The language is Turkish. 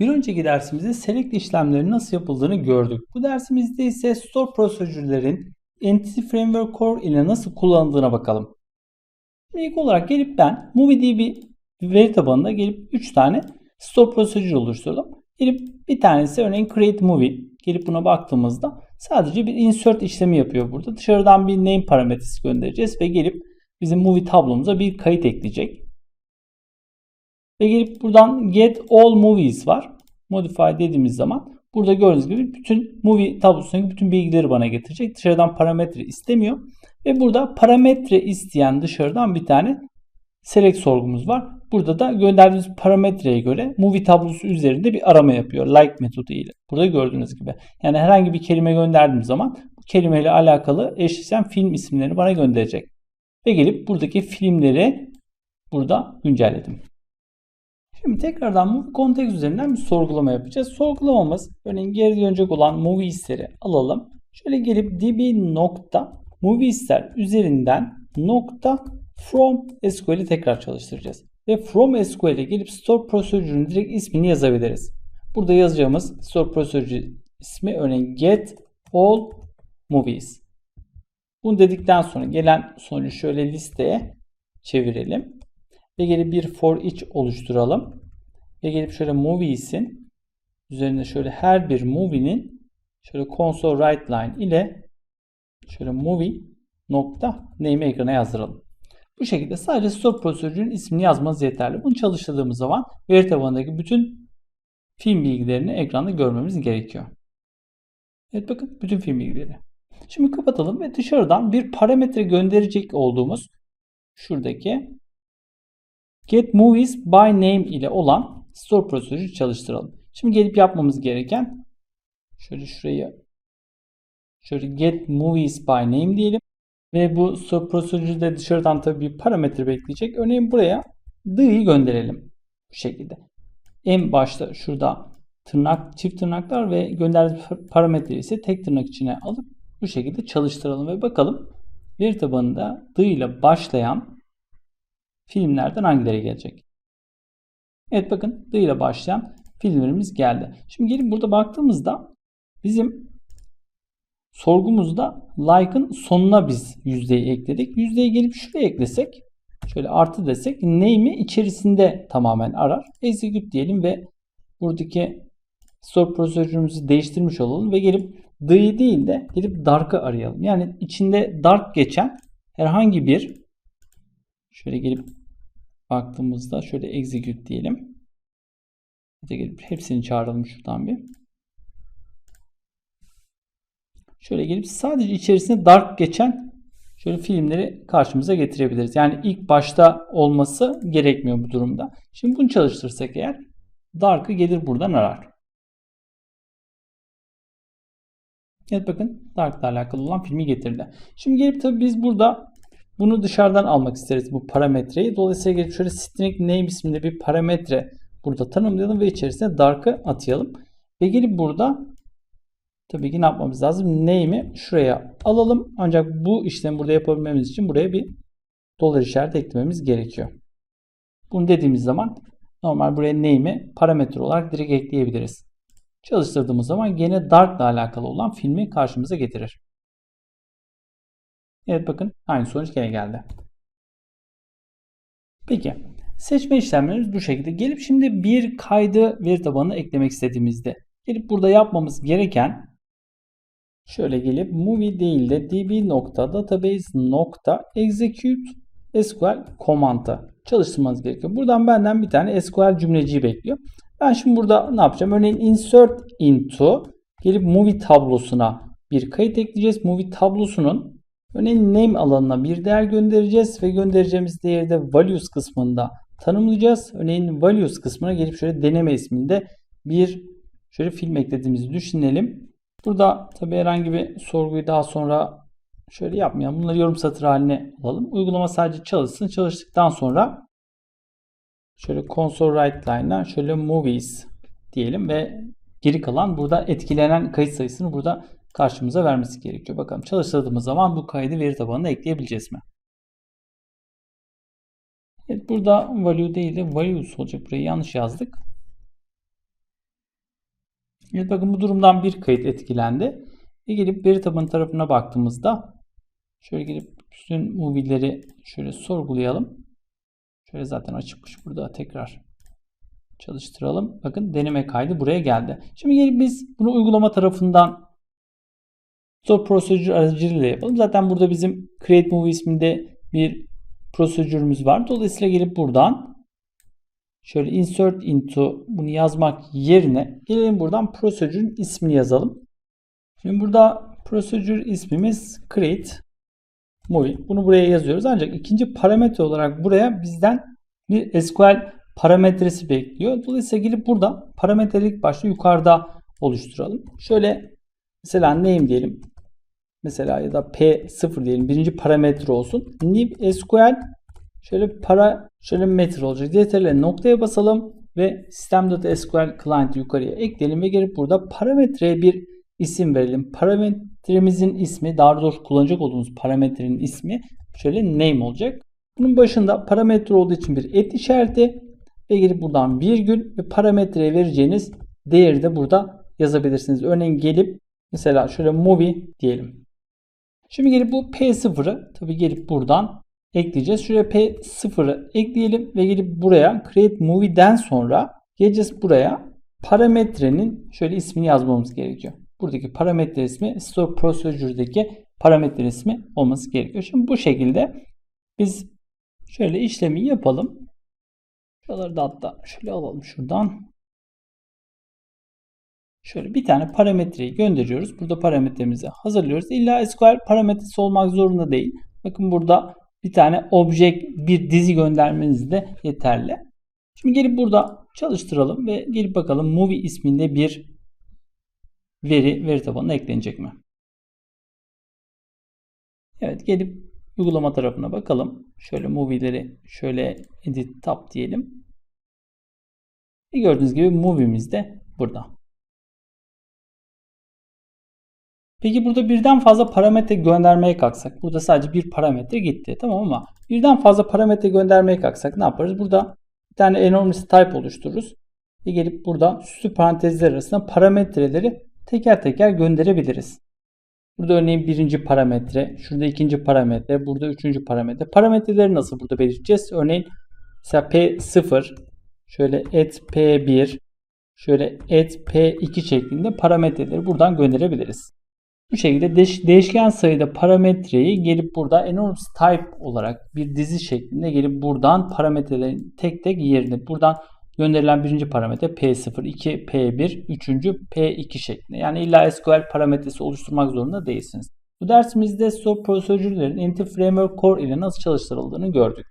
Bir önceki dersimizde select işlemlerinin nasıl yapıldığını gördük. Bu dersimizde ise store prosedürlerin Entity Framework Core ile nasıl kullanıldığına bakalım. İlk olarak gelip ben MovieDB veri tabanında gelip 3 tane store prosedür oluşturdum. Gelip bir tanesi örneğin create movie. Gelip buna baktığımızda sadece bir insert işlemi yapıyor burada. Dışarıdan bir name parametresi göndereceğiz ve gelip bizim movie tablomuza bir kayıt ekleyecek. Ve gelip buradan get all movies var. Modify dediğimiz zaman burada gördüğünüz gibi bütün movie tablosundaki bütün bilgileri bana getirecek. Dışarıdan parametre istemiyor. Ve burada parametre isteyen dışarıdan bir tane select sorgumuz var. Burada da gönderdiğimiz parametreye göre movie tablosu üzerinde bir arama yapıyor. Like metodu ile. Burada gördüğünüz gibi. Yani herhangi bir kelime gönderdiğim zaman bu kelimeyle alakalı eşleşen film isimlerini bana gönderecek. Ve gelip buradaki filmleri burada güncelledim. Şimdi tekrardan movie context üzerinden bir sorgulama yapacağız. Sorgulamamız örneğin geri dönecek olan movie ister'i alalım. Şöyle gelip db nokta movie ister üzerinden nokta from SQL'i tekrar çalıştıracağız. Ve from SQL'e gelip store prosedürünün direkt ismini yazabiliriz. Burada yazacağımız store prosedür ismi örneğin get all movies. Bunu dedikten sonra gelen sonucu şöyle listeye çevirelim. Ve gelip bir for each oluşturalım. Ve gelip şöyle movies'in üzerinde şöyle her bir movie'nin şöyle console write line ile şöyle movie nokta name ekrana yazdıralım. Bu şekilde sadece store prosedürün ismini yazmanız yeterli. Bunu çalıştırdığımız zaman veri tabanındaki bütün film bilgilerini ekranda görmemiz gerekiyor. Evet bakın bütün film bilgileri. Şimdi kapatalım ve dışarıdan bir parametre gönderecek olduğumuz şuradaki get movies by name ile olan store prosedürü çalıştıralım. Şimdi gelip yapmamız gereken şöyle şurayı şöyle get movies by name diyelim. Ve bu store prosedürde dışarıdan tabii bir parametre bekleyecek. Örneğin buraya the'yi gönderelim. Bu şekilde. En başta şurada tırnak, çift tırnaklar ve gönderdiğimiz parametre ise tek tırnak içine alıp bu şekilde çalıştıralım ve bakalım veri tabanında the ile başlayan filmlerden hangileri gelecek? Evet bakın the ile başlayan filmlerimiz geldi. Şimdi gelip burada baktığımızda bizim sorgumuzda like'ın sonuna biz yüzdeyi ekledik. Yüzdeyi gelip şuraya eklesek şöyle artı desek name'i içerisinde tamamen arar. Execute diyelim ve buradaki store prosedürümüzü değiştirmiş olalım ve gelip the'yi değil de gelip dark'ı arayalım. Yani içinde dark geçen herhangi bir şöyle gelip baktığımızda şöyle execute diyelim. Gelip hepsini çağıralım şuradan bir. Şöyle gelip sadece içerisinde dark geçen şöyle filmleri karşımıza getirebiliriz. Yani ilk başta olması gerekmiyor bu durumda. Şimdi bunu çalıştırsak eğer dark'ı gelir buradan arar. Evet bakın Dark ile alakalı olan filmi getirdi. Şimdi gelip tabii biz burada bunu dışarıdan almak isteriz bu parametreyi. Dolayısıyla gelip şöyle string name isminde bir parametre burada tanımlayalım ve içerisine Dark'ı atayalım. Ve gelip burada tabii ki ne yapmamız lazım? Name'i şuraya alalım. Ancak bu işlemi burada yapabilmemiz için buraya bir dolar işareti eklememiz gerekiyor. Bunu dediğimiz zaman normal buraya name'i parametre olarak direkt ekleyebiliriz çalıştırdığımız zaman gene Dark ile alakalı olan filmi karşımıza getirir. Evet bakın aynı sonuç gene geldi. Peki seçme işlemlerimiz bu şekilde. Gelip şimdi bir kaydı veri tabanına eklemek istediğimizde gelip burada yapmamız gereken şöyle gelip movie değil de db.database.execute SQL komanda çalıştırmanız gerekiyor. Buradan benden bir tane SQL cümleciyi bekliyor. Ben şimdi burada ne yapacağım? Örneğin insert into gelip movie tablosuna bir kayıt ekleyeceğiz. Movie tablosunun örneğin name alanına bir değer göndereceğiz ve göndereceğimiz değeri de values kısmında tanımlayacağız. Örneğin values kısmına gelip şöyle deneme isminde bir şöyle film eklediğimizi düşünelim. Burada tabi herhangi bir sorguyu daha sonra şöyle yapmayalım. Bunları yorum satır haline alalım. Uygulama sadece çalışsın. Çalıştıktan sonra Şöyle console write line'dan şöyle movies diyelim ve geri kalan burada etkilenen kayıt sayısını burada karşımıza vermesi gerekiyor. Bakalım çalıştırdığımız zaman bu kaydı veri tabanına ekleyebileceğiz mi? Evet burada value değil de values olacak. Burayı yanlış yazdık. Evet bakın bu durumdan bir kayıt etkilendi. Ve gelip veri tabanı tarafına baktığımızda şöyle gelip bütün movie'leri şöyle sorgulayalım. Şöyle zaten açıkmış burada tekrar çalıştıralım. Bakın deneme kaydı buraya geldi. Şimdi gelip biz bunu uygulama tarafından Store Procedure aracılığıyla yapalım. Zaten burada bizim Create Movie isminde bir prosedürümüz var. Dolayısıyla gelip buradan şöyle insert into bunu yazmak yerine gelelim buradan prosedürün ismini yazalım. Şimdi burada prosedür ismimiz create movie. Bunu buraya yazıyoruz. Ancak ikinci parametre olarak buraya bizden bir SQL parametresi bekliyor. Dolayısıyla gelip burada parametrelik başta yukarıda oluşturalım. Şöyle mesela name diyelim. Mesela ya da P0 diyelim. Birinci parametre olsun. New SQL şöyle para şöyle metre olacak. CTRL noktaya basalım ve system.sql client yukarıya ekleyelim ve gelip burada parametreye bir isim verelim. Parametremizin ismi daha doğrusu kullanacak olduğumuz parametrenin ismi şöyle name olacak. Bunun başında parametre olduğu için bir et işareti ve gelip buradan virgül ve parametreye vereceğiniz değeri de burada yazabilirsiniz. Örneğin gelip mesela şöyle movie diyelim. Şimdi gelip bu P0'ı tabi gelip buradan ekleyeceğiz. Şuraya P0'ı ekleyelim ve gelip buraya create movie'den sonra geleceğiz buraya parametrenin şöyle ismini yazmamız gerekiyor. Buradaki parametre ismi store procedure'daki parametre ismi olması gerekiyor. Şimdi bu şekilde biz şöyle işlemi yapalım. Şuraları da hatta şöyle alalım şuradan. Şöyle bir tane parametreyi gönderiyoruz. Burada parametremizi hazırlıyoruz. İlla SQL parametresi olmak zorunda değil. Bakın burada bir tane object bir dizi göndermeniz de yeterli. Şimdi gelip burada çalıştıralım ve gelip bakalım movie isminde bir veri veri tabanına eklenecek mi? Evet gelip uygulama tarafına bakalım. Şöyle movie'leri şöyle edit tab diyelim. Ve gördüğünüz gibi movie'miz de burada. Peki burada birden fazla parametre göndermeye kalksak. Burada sadece bir parametre gitti. Tamam ama birden fazla parametre göndermeye kalksak ne yaparız? Burada bir tane enormous type oluştururuz. Ve gelip burada süslü parantezler arasında parametreleri teker teker gönderebiliriz. Burada örneğin birinci parametre, şurada ikinci parametre, burada üçüncü parametre. Parametreleri nasıl burada belirteceğiz? Örneğin mesela P0, şöyle et P1, şöyle et P2 şeklinde parametreleri buradan gönderebiliriz. Bu şekilde değiş değişken sayıda parametreyi gelip burada enormous type olarak bir dizi şeklinde gelip buradan parametrelerin tek tek yerini buradan gönderilen birinci parametre P0, 2, P1, üçüncü P2 şeklinde. Yani illa SQL parametresi oluşturmak zorunda değilsiniz. Bu dersimizde SOAP prosedürlerin Entity Framework Core ile nasıl çalıştırıldığını gördük.